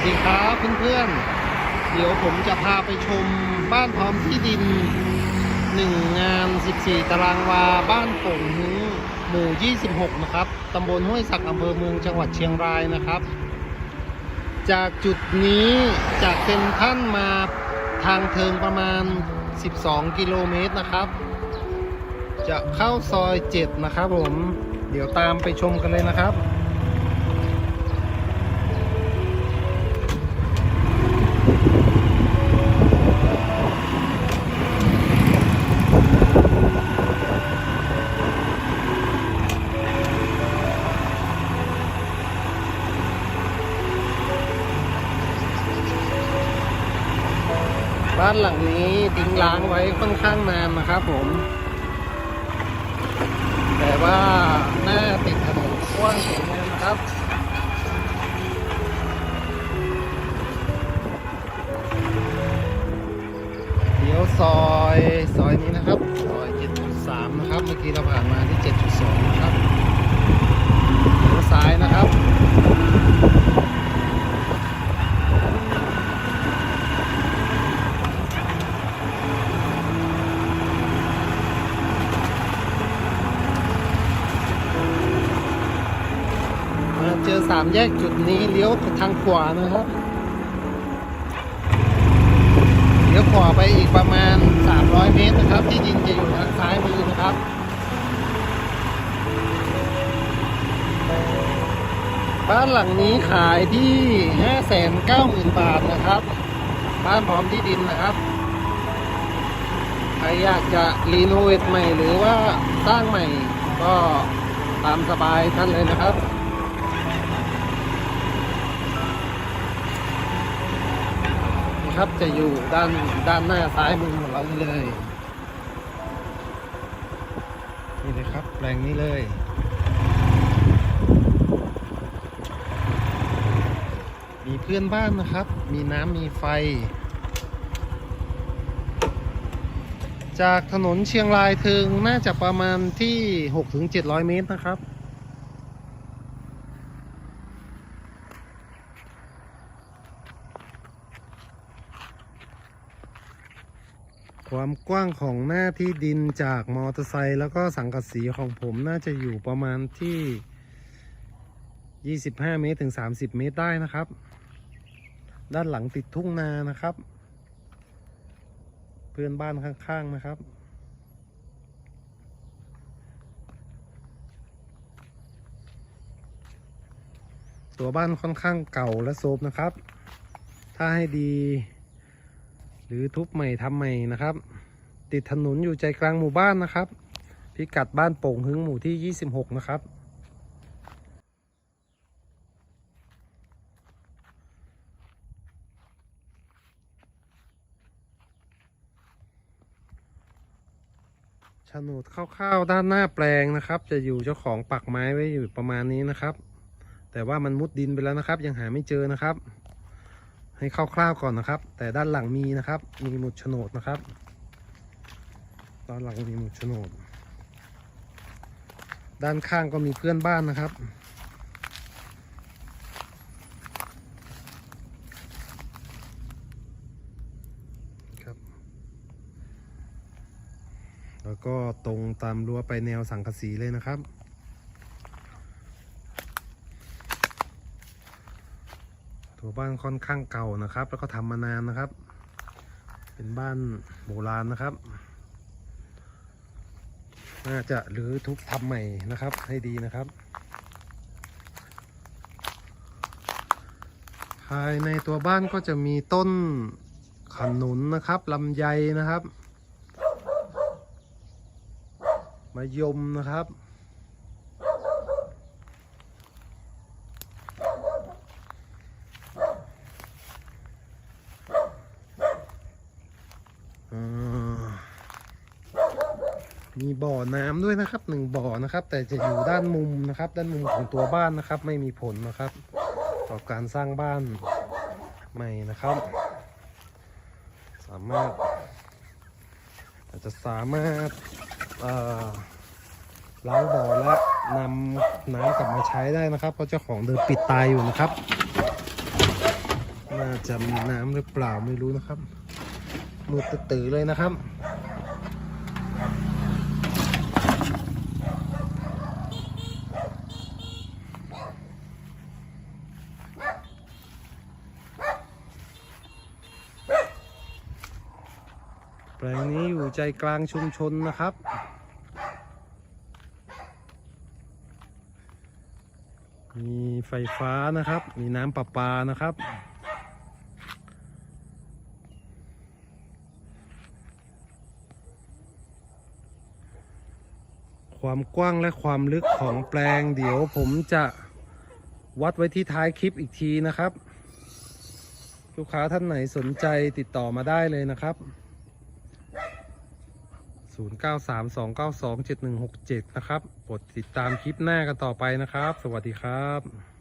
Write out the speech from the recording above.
วัสดีครับเพื่อนๆ เดี๋ยวผมจะพาไปชมบ้านพร้อมที่ดิน 1 งาน 14 ตารางวา บ้านโป่งฮึ้งหมู่ 26 นะครับ ตำบลห้วยสักอำเภอเมืองจังหวัดเชียงรายนะครับ จากจุดนี้จากเซ็นทรัลมาทางเทิงประมาณ 12 กิโลเมตรนะครับ จะเข้าซอย 7 นะครับผม เดี๋ยวตามไปชมกันเลยนะครับ บ้านหลังนี้ทิ้งร้างไว้ค่อนข้างนานนะครับผม แต่ว่าหน้าติดถนนกว้างสวยงามนะครับ เจอสามแยกจุดนี้เลี้ยวทางขวานะครับเลี้ยวขวาไปอีกประมาณ 300 เมตรนะครับ ที่ดินจะอยู่ทางซ้ายมือนะครับบ้านหลังนี้ขายที่ 590,000 บาทนะครับ บ้านพร้อมที่ดินนะครับ ใครอยากจะรีโนเวทใหม่หรือว่าสร้างใหม่ก็ตามสบายท่านเลยนะครับ ครับ จะอยู่ด้านด้านหน้าซ้ายมือของเราเลย นี่เลยครับ แปลงนี้เลย มีเพื่อนบ้านนะครับ มีน้ำมีไฟ จากถนนเชียงรายถึงน่าจะประมาณที่ 6-700 เมตรนะครับ ความกว้างของหน้าที่ดินจากมอเตอร์ไซค์แล้วก็สังกะสีของผมน่าจะอยู่ประมาณที่ 25 เมตรถึง 30 เมตรได้นะครับ ด้านหลังติดทุ่งนานะครับ เพื่อนบ้านข้างๆนะครับตัวบ้านค่อนข้างเก่าและโซบนะครับ ถ้าให้ดี หรือทุบใหม่ทำใหม่นะครับ ติดถนนอยู่ใจกลางหมู่บ้านนะครับ พิกัดบ้านโป่งหึงหมู่ที่ 26 นะครับโฉนดคร่าวๆด้านหน้าแปลงนะครับ จะอยู่เจ้าของปักไม้ไว้อยู่ประมาณนี้นะครับ แต่ว่ามันมุดดินไปแล้วนะครับ ยังหาไม่เจอนะครับ ให้คร่าวๆก่อนนะครับ แต่ด้านหลังมีนะครับ มีหมุดโฉนดนะครับ ด้านหลังมีหมุดโฉนด ด้านข้างก็มีเพื่อนบ้านนะครับ ครับ แล้วก็ตรงตามรั้วไปแนวสังกะสีเลยนะครับ ตัวบ้านค่อนข้างเก่านะครับ แล้วก็ทำมานานนะครับ เป็นบ้านโบราณนะครับ น่าจะหรือทุบทำใหม่นะครับ ให้ดีนะครับ ภายในตัวบ้านก็จะมีต้นขนุนนะครับลำไยนะครับมะยมนะครับ มีบ่อน้ำด้วยนะครับหนึ่งบ่อนะครับ แต่จะอยู่ด้านมุมนะครับ ด้านมุมของตัวบ้านนะครับ ไม่มีผลนะครับ ต่อการสร้างบ้านใหม่นะครับ สามารถอาจจะสามารถเอ่อล้างบ่อและนำน้ำกลับมาใช้ได้นะครับ เพราะเจ้าของเดิมปิดตายอยู่นะครับ น่าจะมีน้ำหรือเปล่าไม่รู้นะครับมืดตื่อเลยนะครับ แปลงนี้อยู่ใจกลางชุมชนนะครับ มีไฟฟ้านะครับ มีน้ำประปานะครับ ความกว้างและความลึกของแปลง เดี๋ยวผมจะวัดไว้ที่ท้ายคลิปอีกทีนะครับ ลูกค้าท่านไหนสนใจติดต่อมาได้เลยนะครับ 0932927167 นะครับกดติดตามคลิปหน้ากันต่อไปนะครับ สวัสดีครับ